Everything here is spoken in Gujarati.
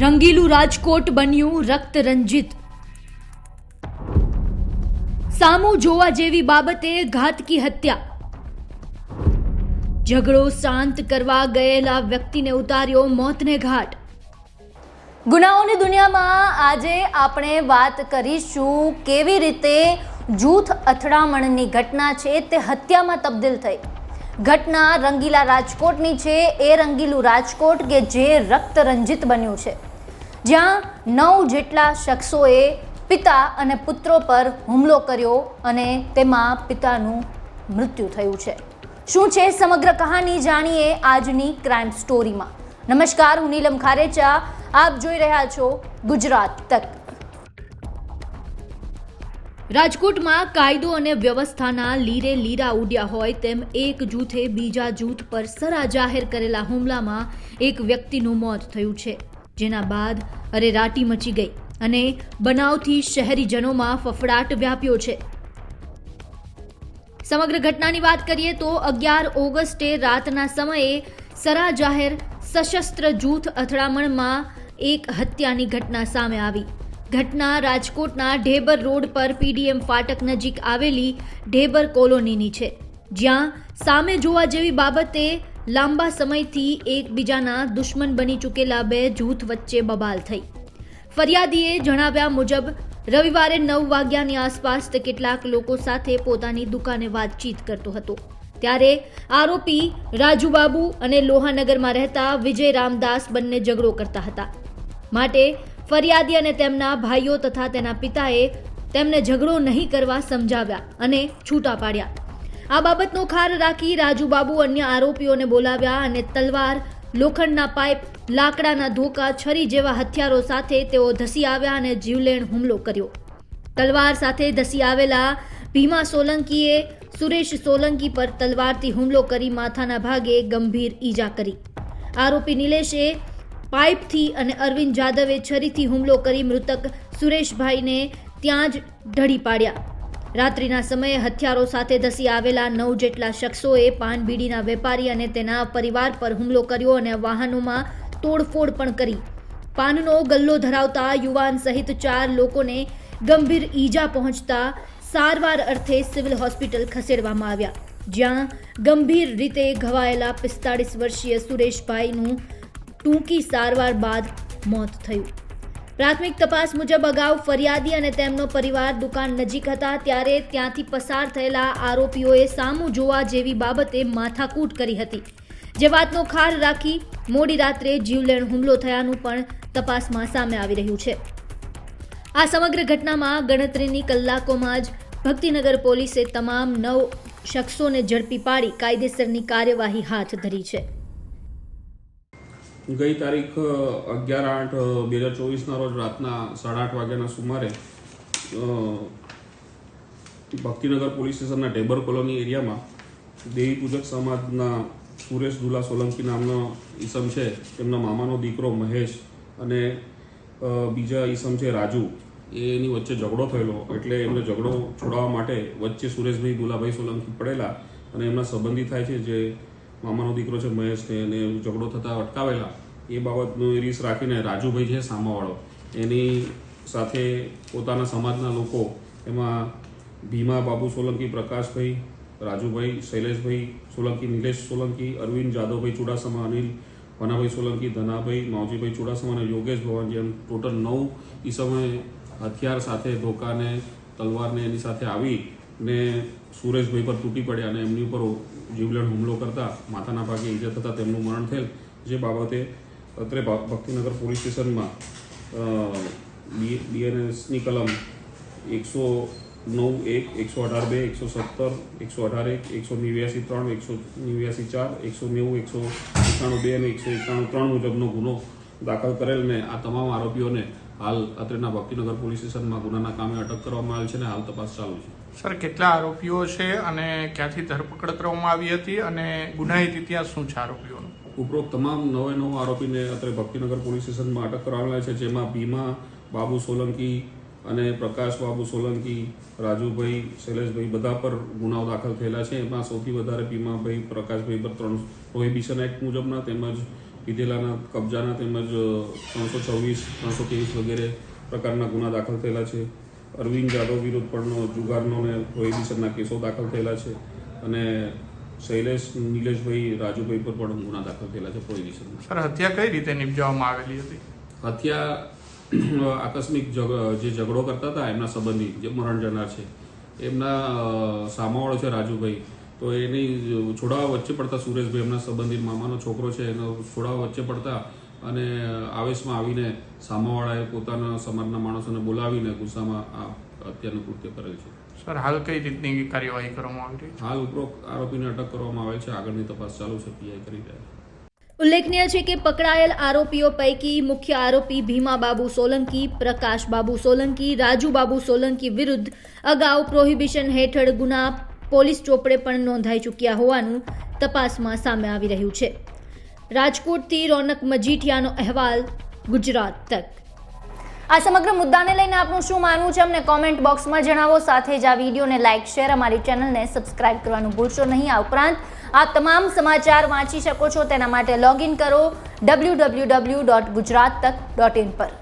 રંગીલું રાજકોટ બન્યું રક્ત રંજિત સામું જોવા જેવી બાબતે ઘાતકી હત્યા. ઝઘડો શાંત કરવા ગયેલા વ્યક્તિને ઉતાર્યો મોતને ઘાટ. ગુનાઓની દુનિયામાં આજે આપણે વાત કરીશું કેવી રીતે જૂથ અથડામણની ઘટના છે તે હત્યામાં તબદીલ થઈ. ઘટના રંગીલા રાજકોટની છે. એ રંગીલું રાજકોટ કે જે રક્ત રંજિત બન્યું છે. જ્યાં નવ જેટલા શખ્સોએ પિતા અને પુત્રો પર હુમલો કર્યો અને તેમાં પિતાનું મૃત્યુ થયું છે. શું છે સમગ્ર કહાની જાણીએ આજની ક્રાઇમ સ્ટોરીમાં. નમસ્કાર, હું નીલમ ખારેચા. આપ જોઈ રહ્યા છો ગુજરાત તક. રાજકોટમાં કાયદો અને વ્યવસ્થાના લીરે લીરા ઉડ્યા હોય તેમ એક જૂથે બીજા જૂથ પર સરા જાહેર કરેલા હુમલામાં એક વ્યક્તિનું મોત થયું છે. જેના બાદ અરેરાટી મચી ગઈ અને બનાવથી શહેરીજનોમાં ફફડાટ વ્યાપ્યો છે. સમગ્ર ઘટનાની વાત કરીએ તો અગિયાર ઓગસ્ટે રાતના સમયે સરા જાહેર સશસ્ત્ર જૂથ અથડામણમાં એક હત્યાની ઘટના સામે આવી. ઘટના રાજકોટના ઢેબર રોડ પર પીડીએમ ફાટક નજીક આવેલી ઢેબર કોલોનીની છે. જ્યાં સામે જોવા જેવી બાબતે લાંબા સમયથી એકબીજાના દુશ્મન બની ચૂકેલા બે જૂથ વચ્ચે બબાલ થઈ. ફરિયાદીએ જણાવ્યા મુજબ, રવિવારે નવ વાગ્યાની આસપાસ તે કેટલાક લોકો સાથે પોતાની દુકાને વાતચીત કરતો હતો. ત્યારે આરોપી રાજુબાબુ અને લોહાનગરમાં રહેતા વિજય રામદાસ બંને ઝઘડો કરતા હતા. માટે ફરિયાદી અને તેમના ભાઈઓ તથા તેના પિતાએ તેમને ઝઘડો નહીં કરવા સમજાવ્યા અને છૂટા પાડ્યા. આ બાબતનો ખાર રાખી રાજુબાબુ અન્ય આરોપીઓને બોલાવ્યા અને તલવાર, લોખંડના પાઇપ, લાકડાના ધોકા, છરી જેવા હથિયારો સાથે તેઓ ધસી આવ્યા અને જીવલેણ હુમલો કર્યો. તલવાર સાથે ધસી આવેલા ભીમા સોલંકીએ સુરેશ સોલંકી પર તલવારથી હુમલો કરી માથાના ભાગે ગંભીર ઈજા કરી. આરોપી નિલેશે પાઇપથી અને અરવિંદ જાદવે છરીથી હુમલો કરી મૃતક સુરેશભાઈને ત્યાં જ ઢળી પાડ્યા. રાત્રિના સમયે હથિયારો સાથે ધસી આવેલા નવ જેટલા શખ્સોએ પાનબીડીના વેપારી અને તેના પરિવાર પર હુમલો કર્યો અને વાહનોમાં તોડફોડ પણ કરી. પાનનો ગલ્લો ધરાવતા યુવાન સહિત ચાર લોકોને ગંભીર ઈજા પહોંચતા સારવાર અર્થે સિવિલ હોસ્પિટલ ખસેડવામાં આવ્યા, જ્યાં ગંભીર રીતે ઘવાયેલા પિસ્તાળીસ વર્ષીય સુરેશભાઈનું ટૂંકી સારવાર બાદ મોત થયું. પ્રાથમિક તપાસ મુજબ અગાઉ ફરિયાદી અને તેમનો પરિવાર દુકાન નજીક હતા ત્યારે ત્યાંથી પસાર થયેલા આરોપીઓએ સામું જોવા જેવી બાબતે માથાકૂટ કરી હતી. જે વાતનો ખાર રાખી મોડી રાત્રે જીવલેણ હુમલો થયાનું પણ તપાસમાં સામે આવી રહ્યું છે. આ સમગ્ર ઘટનામાં ગણતરીની કલાકોમાં જ ભક્તિનગર પોલીસે તમામ નવ શખ્સોને ઝડપી પાડી કાયદેસરની કાર્યવાહી હાથ ધરી છે. ગઈ તારીખ અગિયાર આઠ બે હજાર ચોવીસના રોજ રાતના સાડા આઠ વાગ્યાના સુમારે ભક્તિનગર પોલીસ સ્ટેશનના ટેબર કોલોની એરિયામાં દેવી પૂજક સમાજના સુરેશ દુલા સોલંકી નામનો ઈસમ છે, તેમના મામાનો દીકરો મહેશ અને બીજા ઈસમ છે રાજુ એની વચ્ચે ઝઘડો થયેલો. એટલે એમને ઝઘડો છોડાવવા માટે વચ્ચે સુરેશભાઈ દુલાભાઈ સોલંકી પડેલા અને એમના સંબંધી થાય છે જે મામાનો દીકરો છે મહેશને એને ઝઘડો થતાં અટકાવેલા, એ બાબતનો રીસ રાખીને રાજુભાઈ છે સામાવાળો. એની સાથે પોતાના સમાજના લોકો, એમાં ભીમા, બાબુ સોલંકી, પ્રકાશભાઈ, રાજુભાઈ, શૈલેષભાઈ સોલંકી, નિલેશ સોલંકી, અરવિંદ જાદવભાઈ ચુડાસમા, અનિલ ભનાભાઈ સોલંકી, ધનાભાઈ, માવજીભાઈ ચુડાસમા અને યોગેશ ભવાનજી એમ ટોટલ નવ એ સમયે હથિયાર સાથે ધોકાને, તલવારને એની સાથે આવી ને સુરેશભાઈ પર તૂટી પડ્યા અને એમની ઉપર જીવલેણ હુમલો કરતા માથાના ભાગે ઈજા થતાં તેમનું મરણ થયેલ, જે બાબતે અત્રે ભક્તિનગર પોલીસ સ્ટેશનમાં બીએનએસની કલમ એકસો નવ એક, એકસો અઢાર બે, એકસો સત્તર, એકસો અઢાર એક, એકસો નેવ્યાસી ત્રણ, એકસો નેવ્યાસી ચાર, એકસો નેવું, એકસો એકાણું બે અને એકસો એકાણું ત્રણ મુજબનો ગુનો દાખલ કરેલ ને આ તમામ આરોપીઓને હાલ અત્રેના ભક્તિનગર પોલીસ સ્ટેશનમાં ગુનાના કામે અટક કરવામાં આવેલ છે અને હાલ તપાસ ચાલુ છે. સર કેટલા આરોપીઓ છે અને ક્યાંથી ધરપકડ કરવામાં આવી હતી અને ગુનાહિત ઇતિહાસ શું છે આરોપીઓનો? ઉપરોક્ત તમામ નવે નવ આરોપીને અત્રે ભક્તિનગર પોલીસ સ્ટેશનમાં અટક કરવામાં છે જેમાં ભીમા બાબુ સોલંકી અને પ્રકાશ બાબુ સોલંકી રાજુભાઈ શૈલેષભાઈ બધા પર ગુનાઓ દાખલ થયેલા છે. એમાં સૌથી વધારે ભીમાભાઈ પ્રકાશભાઈ પર ત્રણ પ્રોહિબિશન એક્ટ મુજબના તેમજ લીધેલાના કબજાના તેમજ ત્રણસો છવ્વીસ ત્રણસો ત્રેવીસ વગેરે પ્રકારના ગુના દાખલ થયેલા છે. અરવિંદ જાદવ વિરુદ્ધ પણ જુગારનો અને પ્રોહિબિશનના કેસો દાખલ થયેલા છે અને શૈલેષ નિલેશભાઈ રાજુભાઈ પર પણ ગુના દાખલ થયેલા છે પ્રોહિબિશનના સર હત્યા કઈ રીતે નિપજાવવામાં આવેલી હતી? હત્યા આકસ્મિક જે ઝઘડો કરતા હતા એમના સંબંધી જે મરણ જનાર છે. એમના સામાવાળો છે રાજુભાઈ. તો એની છોડાવા વચ્ચે પડતા સુરેશભાઈ એમના સંબંધિત મામાનો છોકરો છે એનો છોડાવા વચ્ચે પડતા અને આવેશમાં આવીને સામાવાળાએ પોતાના સમાજના માણસોને બોલાવીને ગુસ્સામાં આ અત્યારનું કૃત્ય કરેલ છે. સર હાલ કઈ રીતની કાર્યવાહી કરવામાં આવી રહી છે? હાલ ઉપરોક્ત આરોપીને અટક કરવામાં આવેલ છે. આગળની તપાસ ચાલુ છે પીઆઈ કરી રહ્યા છે. ઉલ્લેખનીય છે કે પકડાયેલ આરોપીઓ પૈકી મુખ્ય આરોપી ભીમા બાબુ સોલંકી પ્રકાશ બાબુ સોલંકી રાજુ બાબુ સોલંકી વિરુદ્ધ અગાઉ પ્રોહિબિશન હેઠળ ગુના પોલીસ ચોપડે પણ નોંધાઈ ચૂક્યા હોવાનું તપાસમાં સામે આવી રહ્યું છે. રાજકોટથી રોનક મજીઠિયાનો અહેવાલ ગુજરાત તક. આ સમગ્ર મુદ્દાને લઈને આપનું શું માનવું છે અમને કોમેન્ટ બોક્સમાં જણાવો. સાથે જ આ વિડીયોને લાઇક શેર અમારી ચેનલને સબસ્ક્રાઇબ કરવાનું ભૂલશો નહીં. આ ઉપરાંત આપ તમામ સમાચાર વાંચી શકો છો. તેના માટે લોગિન કરો W W W dot Gujarat Tak dot in પર.